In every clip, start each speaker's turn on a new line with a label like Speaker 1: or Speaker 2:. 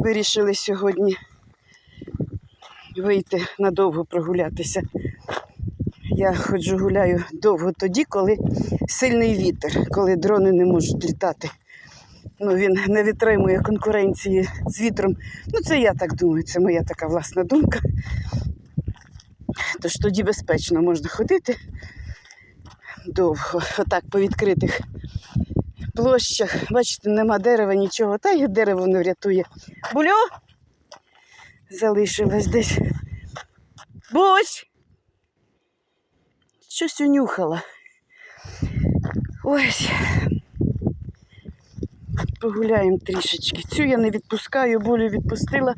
Speaker 1: Вирішили сьогодні вийти надовго прогулятися. Я ходжу гуляю довго тоді, коли сильний вітер, коли дрони не можуть літати. Ну, він не витримує конкуренції з вітром. Ну, це я так думаю, це моя така власна думка. Тож тоді безпечно можна ходити довго, отак по відкритих площах. Бачите, нема дерева, нічого. Та й дерево не врятує. Булю? Залишилась десь. Бусь! Щось унюхала. Ось. Погуляємо трішечки. Цю я не відпускаю, болю відпустила.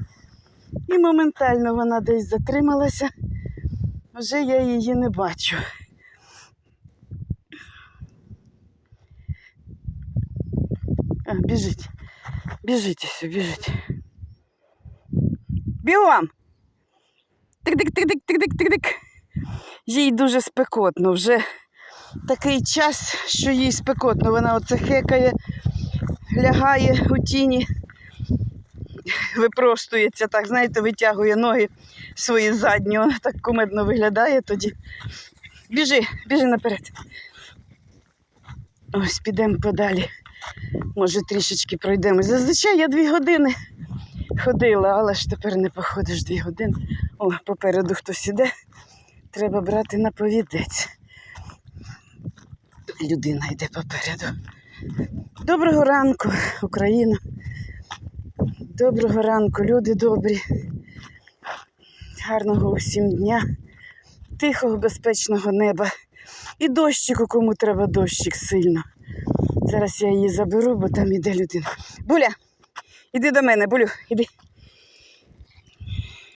Speaker 1: І моментально вона десь затрималася. Вже я її не бачу. А, біжить. Біжить ось, біжить. Бігом! Тик-тик-тик-тик-тик-тик-тик. Їй дуже спекотно. Вже такий час, що їй спекотно. Вона оце хекає, лягає у тіні, випростується, так, знаєте, витягує ноги свої задні. Вона так кумедно виглядає тоді. Біжи, біжи наперед. Ось підемо подалі. Може, трішечки пройдемо. Зазвичай я дві години ходила, але ж тепер не походиш дві години. О, попереду хтось іде. Треба брати на повідець. Людина йде попереду. Доброго ранку, Україна. Доброго ранку, люди добрі. Гарного усім дня, тихого, безпечного неба. І дощику, кому треба дощик сильно. Зараз я її заберу, бо там іде людина. Буля, іди до мене, Булю, іди.